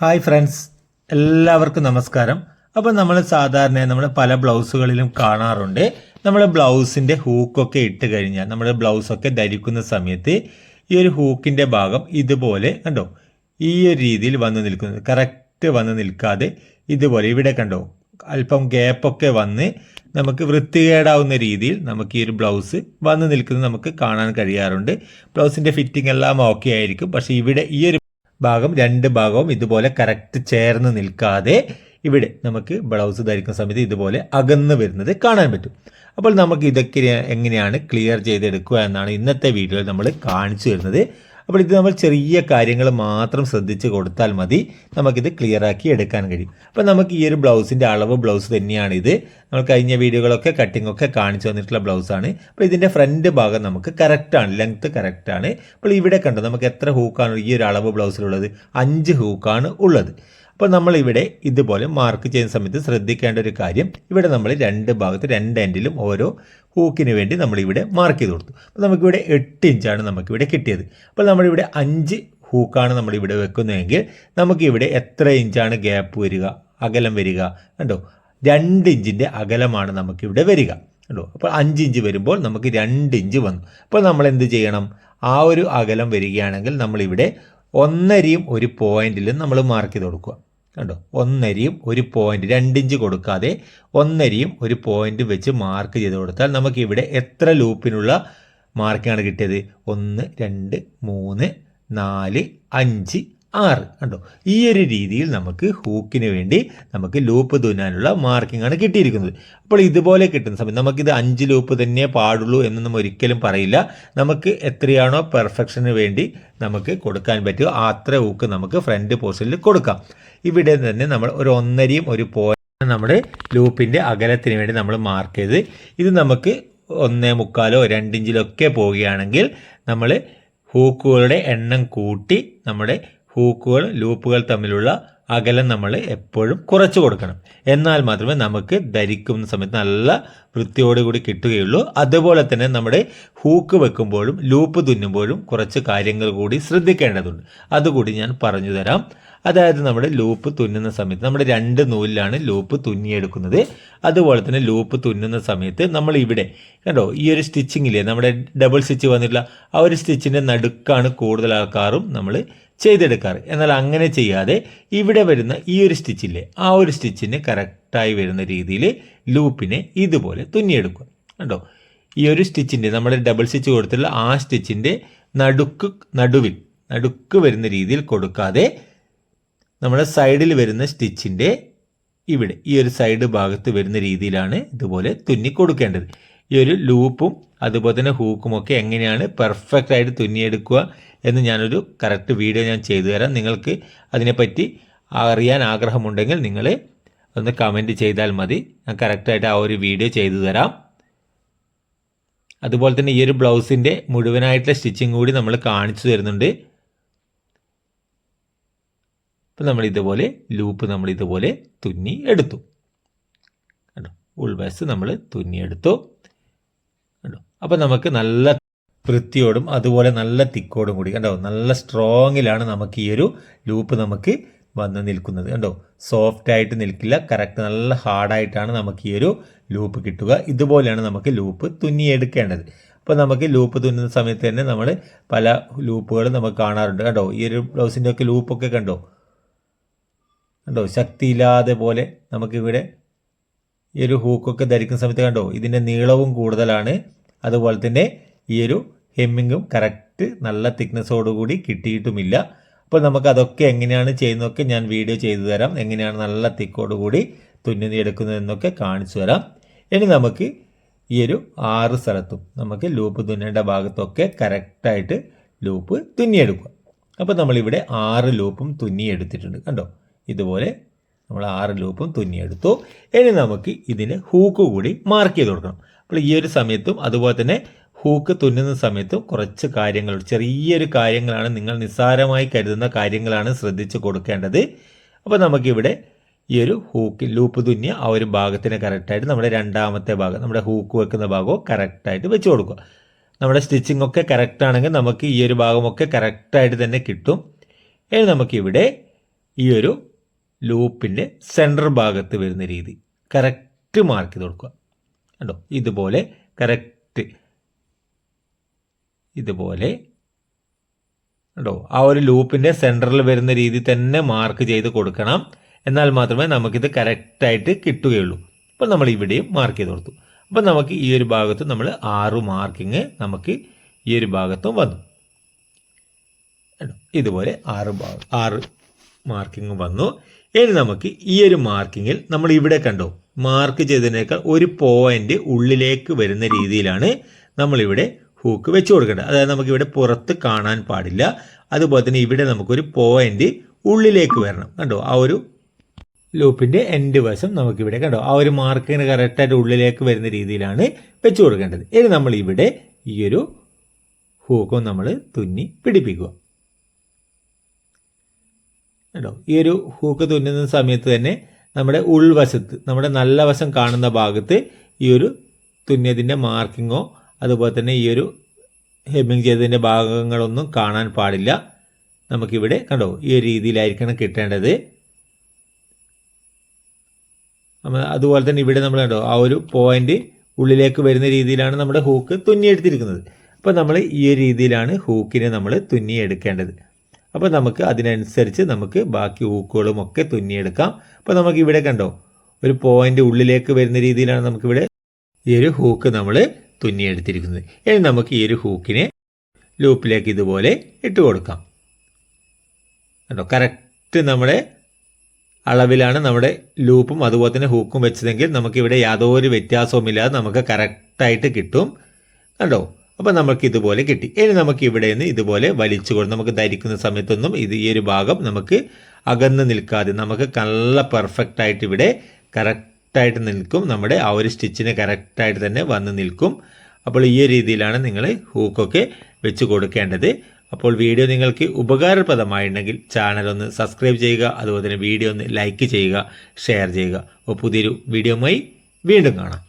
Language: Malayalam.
Hi friends. എല്ലാവർക്കും നമസ്കാരം. അപ്പോൾ നമ്മൾ സാധാരണ നമ്മൾ പല ബ്ലൗസുകളിലും കാണാറുണ്ട്. നമ്മൾ ബ്ലൗസിന്റെ ഹൂക്കൊക്കെ ഇട്ട് കഴിഞ്ഞാൽ നമ്മൾ ബ്ലൗസൊക്കെ ധരിക്കുന്ന സമയത്ത് ഈ ഒരു ഹൂക്കിന്റെ ഭാഗം ഇതുപോലെ കണ്ടോ? ഈ ഒരു രീതിയിൽ വന്ന് നിൽക്കുന്നത് കറക്റ്റ് വന്ന് നിൽക്കാതെ ഇതുപോലെ ഇവിടെ കണ്ടോ? അല്പം ഗ്യാപ്പൊക്കെ വന്ന് നമുക്ക് വൃത്തികേടാവുന്ന രീതിയിൽ നമുക്ക് ഈ ഒരു ബ്ലൗസ് വന്ന് നിൽക്കുന്നത് നമുക്ക് കാണാൻ കഴിയാറുണ്ട്. ബ്ലൗസിന്റെ ഫിറ്റിംഗ് എല്ലാം ഓക്കെ ആയിരിക്കും. പക്ഷേ ഇവിടെ ഈ ഒരു ഭാഗം രണ്ട് ഭാഗവും ഇതുപോലെ കറക്റ്റ് ചേർന്ന് നിൽക്കാതെ ഇവിടെ നമുക്ക് ബ്ലൗസ് ധരിക്കുന്ന സമയത്ത് ഇതുപോലെ അകന്ന് വരുന്നത് കാണാൻ പറ്റും. അപ്പോൾ നമുക്ക് ഇതൊക്കെ എങ്ങനെയാണ് ക്ലിയർ ചെയ്തെടുക്കുക എന്നാണ് ഇന്നത്തെ വീഡിയോയിൽ നമ്മൾ കാണിച്ചു തരുന്നത്. അപ്പോൾ ഇത് നമ്മൾ ചെറിയ കാര്യങ്ങൾ മാത്രം ശ്രദ്ധിച്ച് കൊടുത്താൽ മതി. നമുക്കിത് ക്ലിയർ ആക്കി എടുക്കാൻ കഴിയും. അപ്പോൾ നമുക്ക് ഈ ഒരു ബ്ലൗസിന്റെ അളവ് ബ്ലൗസ് തന്നെയാണ് ഇത് നമ്മൾ കഴിഞ്ഞ വീഡിയോകളൊക്കെ കട്ടിംഗ് ഒക്കെ കാണിച്ചു തന്നിട്ടുള്ള ബ്ലൗസാണ്. അപ്പോൾ ഇതിന്റെ ഫ്രണ്ട് ഭാഗം നമുക്ക് കറക്റ്റാണ് ലെങ്ത്ത് കറക്റ്റാണ് അപ്പോൾ ഇവിടെ കണ്ടോ നമുക്ക് എത്ര ഹൂക്കാണ് ഈ ഒരു അളവ് ബ്ലൗസിലുള്ളത്? അഞ്ച് ഹൂക്കാണ് ഉള്ളത്. അപ്പോൾ നമ്മൾ ഇവിടെ ഇതുപോലെ മാർക്ക് ചെയ്യുന്ന സമയത്ത് ശ്രദ്ധിക്കേണ്ട ഒരു കാര്യം ഇവിടെ നമ്മൾ രണ്ട് ഭാഗത്ത് രണ്ട് എൻഡിലും ഓരോ ഹൂക്കിന് വേണ്ടി നമ്മളിവിടെ മാർക്ക് ചെയ്ത് കൊടുത്തു. അപ്പോൾ നമുക്കിവിടെ എട്ട് ഇഞ്ചാണ് നമുക്കിവിടെ കിട്ടിയത്. അപ്പോൾ നമ്മളിവിടെ അഞ്ച് ഹൂക്കാണ് നമ്മളിവിടെ വെക്കുന്നതെങ്കിൽ നമുക്കിവിടെ എത്ര ഇഞ്ചാണ് ഗ്യാപ്പ് വരിക അകലം വരിക കണ്ടോ? രണ്ട് ഇഞ്ചിന്റെ അകലമാണ് നമുക്കിവിടെ വരിക കണ്ടോ? അപ്പോൾ അഞ്ച് ഇഞ്ച് വരുമ്പോൾ നമുക്ക് രണ്ട് ഇഞ്ച് വന്നു. അപ്പോൾ നമ്മൾ എന്ത് ചെയ്യണം? ആ ഒരു അകലം വരികയാണെങ്കിൽ നമ്മളിവിടെ ഒന്നരയും ഒരു പോയിന്റിലും നമ്മൾ മാർക്ക് ചെയ്ത് കൊടുക്കുക. കണ്ടോ? ഒന്നരയും ഒരു പോയിന്റ് രണ്ടിഞ്ച് കൊടുക്കാതെ ഒന്നരയും ഒരു പോയിന്റ് വെച്ച് മാർക്ക് ചെയ്ത് കൊടുത്താൽ നമുക്ക് ഇവിടെ എത്ര ലൂപ്പിനുള്ള മാർക്കാണ് കിട്ടിയത്? ഒന്ന് രണ്ട് മൂന്ന് നാല് അഞ്ച് ആറ്. കണ്ടോ? ഈ ഒരു രീതിയിൽ നമുക്ക് ഹൂക്കിന് വേണ്ടി നമുക്ക് ലൂപ്പ് തുന്നാനുള്ള മാർക്കിംഗ് ആണ് കിട്ടിയിരിക്കുന്നത്. അപ്പോൾ ഇതുപോലെ കിട്ടുന്ന സമയത്ത് നമുക്കിത് അഞ്ച് ലൂപ്പ് തന്നെ പാടുള്ളൂ എന്ന് നമ്മൾ ഒരിക്കലും പറയില്ല. നമുക്ക് എത്രയാണോ പെർഫെക്ഷന് വേണ്ടി നമുക്ക് കൊടുക്കാൻ പറ്റുമോ അത്ര ഹൂക്ക് നമുക്ക് ഫ്രണ്ട് പോസ്റ്റിൽ കൊടുക്കാം. ഇവിടെ തന്നെ നമ്മൾ ഒരു ഒന്നരയും ഒരു പോയിന്റ് നമ്മുടെ ലൂപ്പിന്റെ അകലത്തിന് വേണ്ടി നമ്മൾ മാർക്ക് ചെയ്ത് ഇത് നമുക്ക് ഒന്നേ മുക്കാലോ രണ്ടിഞ്ചിലോ ഒക്കെ പോവുകയാണെങ്കിൽ നമ്മൾ ഹൂക്കുകളുടെ എണ്ണം കൂട്ടി നമ്മുടെ ഹൂക്കുകൾ ലൂപ്പുകൾ തമ്മിലുള്ള അകലം നമ്മൾ എപ്പോഴും കുറച്ചു കൊടുക്കണം. എന്നാൽ മാത്രമേ നമുക്ക് ധരിക്കുന്ന സമയത്ത് നല്ല വൃത്തിയോടുകൂടി കിട്ടുകയുള്ളൂ. അതുപോലെ തന്നെ നമ്മുടെ ഹൂക്ക് വെക്കുമ്പോഴും ലൂപ്പ് തുന്നുമ്പോഴും കുറച്ച് കാര്യങ്ങൾ കൂടി ശ്രദ്ധിക്കേണ്ടതുണ്ട്. അതുകൂടി ഞാൻ പറഞ്ഞു തരാം. അതായത് നമ്മൾ ലൂപ്പ് തുന്നുന്ന സമയത്ത് നമ്മൾ രണ്ട് നൂലിലാണ് ലൂപ്പ് തുന്നിയെടുക്കുന്നത്. അതുപോലെ തന്നെ ലൂപ്പ് തുന്നുന്ന സമയത്ത് നമ്മൾ ഇവിടെ കണ്ടോ ഈ ഒരു സ്റ്റിച്ചിങ്ങില്ലേ നമ്മുടെ ഡബിൾ സ്റ്റിച്ച് വന്നിട്ടുള്ള ആ ഒരു സ്റ്റിച്ചിന്റെ നടുക്കാണ് കൂടുതൽ ആൾക്കാരും നമ്മൾ ചെയ്തെടുക്കാറ്. എന്നാൽ അങ്ങനെ ചെയ്യാതെ ഇവിടെ വരുന്ന ഈ ഒരു സ്റ്റിച്ചില്ലേ ആ ഒരു സ്റ്റിച്ചിന് കറക്റ്റായി വരുന്ന രീതിയിൽ ലൂപ്പിനെ ഇതുപോലെ തുന്നിയെടുക്കുക കണ്ടോ ഈ ഒരു സ്റ്റിച്ചിന്റെ നമ്മുടെ ഡബിൾ സ്റ്റിച്ച് കൊടുത്തിട്ടുള്ള ആ സ്റ്റിച്ചിന്റെ നടുക്ക് നടുവിൽ നടുക്ക് വരുന്ന രീതിയിൽ കൊടുക്കാതെ നമ്മുടെ സൈഡിൽ വരുന്ന സ്റ്റിച്ചിന്റെ ഇവിടെ ഈ ഒരു സൈഡ് ഭാഗത്ത് വരുന്ന രീതിയിലാണ് ഇതുപോലെ തുന്നി കൊടുക്കേണ്ടത്. ഈ ഒരു ലൂപ്പും അതുപോലെ തന്നെ ഹൂക്കും ഒക്കെ എങ്ങനെയാണ് പെർഫെക്റ്റ് ആയിട്ട് തുന്നിയെടുക്കുക എന്ന് ഞാനൊരു കറക്റ്റ് വീഡിയോ ഞാൻ ചെയ്തു തരാം. നിങ്ങൾക്ക് അതിനെപ്പറ്റി അറിയാൻ ആഗ്രഹമുണ്ടെങ്കിൽ നിങ്ങൾ ഒന്ന് കമന്റ് ചെയ്താൽ മതി. ഞാൻ കറക്റ്റായിട്ട് ആ ഒരു വീഡിയോ ചെയ്തു തരാം. അതുപോലെ തന്നെ ഈ ഒരു ബ്ലൗസിന്റെ മുഴുവനായിട്ടുള്ള സ്റ്റിച്ചിങ് കൂടി നമ്മൾ കാണിച്ചു തരുന്നുണ്ട്. അപ്പം നമ്മൾ ഇതുപോലെ ലൂപ്പ് നമ്മൾ ഇതുപോലെ തുന്നി എടുത്തു. കണ്ടോ? ഉൾവശത്ത് നമ്മൾ തുന്നിയെടുത്തു കേട്ടോ അപ്പം നമുക്ക് നല്ല വൃത്തിയോടും അതുപോലെ നല്ല തിക്കോടും കൂടി കണ്ടോ? നല്ല സ്ട്രോങ്ങിലാണ് നമുക്ക് ഈ ഒരു ലൂപ്പ് നമുക്ക് വന്ന് നിൽക്കുന്നത് കണ്ടോ? സോഫ്റ്റ് ആയിട്ട് നിൽക്കില്ല കറക്റ്റ് നല്ല ഹാർഡായിട്ടാണ് നമുക്ക് ഈ ഒരു ലൂപ്പ് കിട്ടുക. ഇതുപോലെയാണ് നമുക്ക് ലൂപ്പ് തുന്നിയെടുക്കേണ്ടത് അപ്പോൾ നമുക്ക് ലൂപ്പ് തുന്നുന്ന സമയത്ത് തന്നെ നമ്മൾ പല ലൂപ്പുകളും നമുക്ക് കാണാറുണ്ട് കണ്ടോ? ഈ ഒരു ബ്ലൗസിന്റെ ഒക്കെ ലൂപ്പൊക്കെ കണ്ടോ? കണ്ടോ? ശക്തിയില്ലാതെ പോലെ നമുക്കിവിടെ ഈ ഒരു ഹൂക്കൊക്കെ ധരിക്കുന്ന സമയത്ത് കണ്ടോ? ഇതിന്റെ നീളവും കൂടുതലാണ്. അതുപോലെ തന്നെ ഈ ഒരു ഹെമ്മിങ്ങും കറക്റ്റ് നല്ല തിക്നെസ്സോടുകൂടി കിട്ടിയിട്ടുമില്ല. അപ്പോൾ നമുക്ക് അതൊക്കെ എങ്ങനെയാണ് ചെയ്യുന്നതൊക്കെ ഞാൻ വീഡിയോ ചെയ്തു തരാം. എങ്ങനെയാണ് നല്ല തിക്കോടുകൂടി തുന്നി എടുക്കുന്നതെന്നൊക്കെ കാണിച്ചു തരാം. ഇനി നമുക്ക് ഈ ഒരു ആറ് സ്ഥലത്തും നമുക്ക് ലൂപ്പ് തുന്നേണ്ട ഭാഗത്തൊക്കെ കറക്റ്റായിട്ട് ലൂപ്പ് തുന്നിയെടുക്കുക. അപ്പോൾ നമ്മളിവിടെ ആറ് ലൂപ്പും തുന്നിയെടുത്തിട്ടുണ്ട്. കണ്ടോ? ഇതുപോലെ നമ്മൾ ആറ് ലൂപ്പും തുന്നിയെടുത്തു. ഇനി നമുക്ക് ഇതിന് ഹൂക്ക് കൂടി മാർക്ക് ചെയ്ത് കൊടുക്കണം. അപ്പോൾ ഈ ഒരു സമയത്തും അതുപോലെ തന്നെ ഹൂക്ക് തുന്നുന്ന സമയത്തും കുറച്ച് കാര്യങ്ങൾ ചെറിയൊരു കാര്യങ്ങളാണ് നിങ്ങൾ നിസ്സാരമായി കരുതുന്ന കാര്യങ്ങളാണ് ശ്രദ്ധിച്ച് കൊടുക്കേണ്ടത്. അപ്പോൾ നമുക്കിവിടെ ഈ ഒരു ഹൂക്ക് ലൂപ്പ് തുന്നിയ ആ ഒരു ഭാഗത്തിന് കറക്റ്റായിട്ട് നമ്മുടെ രണ്ടാമത്തെ ഭാഗം നമ്മുടെ ഹൂക്ക് വെക്കുന്ന ഭാഗവും കറക്റ്റായിട്ട് വെച്ച് കൊടുക്കുക. നമ്മുടെ സ്റ്റിച്ചിങ് ഒക്കെ കറക്റ്റ് ആണെങ്കിൽ നമുക്ക് ഈ ഒരു ഭാഗമൊക്കെ കറക്റ്റായിട്ട് തന്നെ കിട്ടും. ഇനി നമുക്കിവിടെ ഈ ഒരു ലൂപ്പിന്റെ സെന്റർ ഭാഗത്ത് വരുന്ന രീതി. കറക്റ്റ് മാർക്ക് ചെയ്ത് കൊടുക്കുക. കണ്ടോ? ഇതുപോലെ കറക്റ്റ് ഇതുപോലെ. കണ്ടോ? ആ ഒരു ലൂപ്പിന്റെ സെന്ററിൽ വരുന്ന രീതി തന്നെ മാർക്ക് ചെയ്ത് കൊടുക്കണം. എന്നാൽ മാത്രമേ നമുക്കിത് കറക്റ്റായിട്ട് കിട്ടുകയുള്ളൂ. അപ്പോൾ നമ്മൾ ഇവിടെയും മാർക്ക് ചെയ്ത് കൊടുത്തു. അപ്പോൾ നമുക്ക് ഈ ഒരു ഭാഗത്ത് നമ്മൾ ആറ് മാർക്കിങ് നമുക്ക് ഈ ഒരു ഭാഗത്തും വന്നു? ഇതുപോലെ ആറ് ഭാഗം ആറ് മാർക്കിങ് വന്നു. ഇനി നമുക്ക് ഈ ഒരു മാർക്കിങ്ങിൽ നമ്മൾ ഇവിടെ കണ്ടോ? മാർക്ക് ചെയ്തതിനേക്കാൾ ഒരു പോയിന്റ് ഉള്ളിലേക്ക് വരുന്ന രീതിയിലാണ് നമ്മളിവിടെ ഹൂക്ക് വെച്ച് കൊടുക്കേണ്ടത്. അതായത് നമുക്ക് ഇവിടെ പുറത്ത് കാണാൻ പാടില്ല. അതുപോലെ തന്നെ ഇവിടെ നമുക്കൊരു പോയിന്റ് ഉള്ളിലേക്ക് വരണം. കണ്ടോ? ആ ഒരു ലൂപ്പിന്റെ എൻഡ് വശം നമുക്കിവിടെ കണ്ടോ? ആ ഒരു മാർക്കിന് കറക്റ്റായിട്ട് ഉള്ളിലേക്ക് വരുന്ന രീതിയിലാണ് വെച്ചു കൊടുക്കേണ്ടത്. ഇനി നമ്മൾ ഇവിടെ ഈ ഒരു ഹൂക്കും നമ്മൾ തുന്നി പിടിപ്പിക്കുക. കേട്ടോ ഈ ഒരു ഹൂക്ക് തുന്നുന്ന സമയത്ത് തന്നെ നമ്മുടെ ഉൾവശത്ത് നമ്മുടെ നല്ല വശം കാണുന്ന ഭാഗത്ത് ഈ ഒരു തുന്നിയതിന്റെ മാർക്കിങ്ങോ അതുപോലെ തന്നെ ഈ ഒരു ഹെമ്മിങ് ചെയ്തതിന്റെ ഭാഗങ്ങളൊന്നും കാണാൻ പാടില്ല. നമുക്കിവിടെ കണ്ടോ ഈ ഒരു രീതിയിലായിരിക്കണം കിട്ടേണ്ടത്. അതുപോലെ തന്നെ ഇവിടെ നമ്മൾ കണ്ടോ ആ ഒരു പോയിന്റ് ഉള്ളിലേക്ക് വരുന്ന രീതിയിലാണ് നമ്മുടെ ഹൂക്ക് തുന്നിയെടുത്തിരിക്കുന്നത്. അപ്പോൾ നമ്മൾ ഈ ഒരു രീതിയിലാണ് ഹൂക്കിനെ നമ്മൾ തുന്നിയെടുക്കേണ്ടത്. അപ്പോൾ നമുക്ക് അതിനനുസരിച്ച് നമുക്ക് ബാക്കി ഊക്കുകളും ഒക്കെ തുന്നിയെടുക്കാം. അപ്പോൾ നമുക്ക് ഇവിടെ കണ്ടോ ഒരു പോയിന്റ് ഉള്ളിലേക്ക് വരുന്ന രീതിയിലാണ് നമുക്കിവിടെ ഈ ഒരു ഹൂക്ക് നമ്മൾ തുന്നിയെടുത്തിരിക്കുന്നത്. ഇനി നമുക്ക് ഈ ഒരു ഹൂക്കിനെ ലൂപ്പിലേക്ക് ഇതുപോലെ ഇട്ട് കൊടുക്കാം. കണ്ടോ കറക്റ്റ് നമ്മുടെ അളവിലാണ് നമ്മുടെ ലൂപ്പും അതുപോലെ തന്നെ ഹൂക്കും വെച്ചതെങ്കിൽ നമുക്കിവിടെ യാതൊരു വ്യത്യാസവുമില്ലാതെ നമുക്ക് കറക്റ്റായിട്ട് കിട്ടും. കണ്ടോ അപ്പോൾ നമുക്ക് ഇതുപോലെ കിട്ടി. ഇനി നമുക്ക് ഇവിടെ നിന്ന് ഇതുപോലെ വലിച്ചു കൊടുക്കും നമുക്ക് ധരിക്കുന്ന സമയത്തൊന്നും ഇത് ഈ ഒരു ഭാഗം നമുക്ക് അകന്ന് നിൽക്കാതെ നമുക്ക് നല്ല പെർഫെക്റ്റ് ആയിട്ട് ഇവിടെ കറക്റ്റായിട്ട് നിൽക്കും. നമ്മുടെ ആ ഒരു സ്റ്റിച്ചിന് കറക്റ്റായിട്ട് തന്നെ വന്ന് നിൽക്കും. അപ്പോൾ ഈ രീതിയിലാണ് നിങ്ങൾ ഹൂക്കൊക്കെ വെച്ച് കൊടുക്കേണ്ടത്. അപ്പോൾ വീഡിയോ നിങ്ങൾക്ക് ഉപകാരപ്രദമായിട്ടുണ്ടെങ്കിൽ ചാനൽ ഒന്ന് സബ്സ്ക്രൈബ് ചെയ്യുക അതുപോലെ തന്നെ വീഡിയോ ഒന്ന് ലൈക്ക് ചെയ്യുക ഷെയർ ചെയ്യുക. അപ്പോൾ പുതിയൊരു വീഡിയോയുമായി വീണ്ടും കാണാം.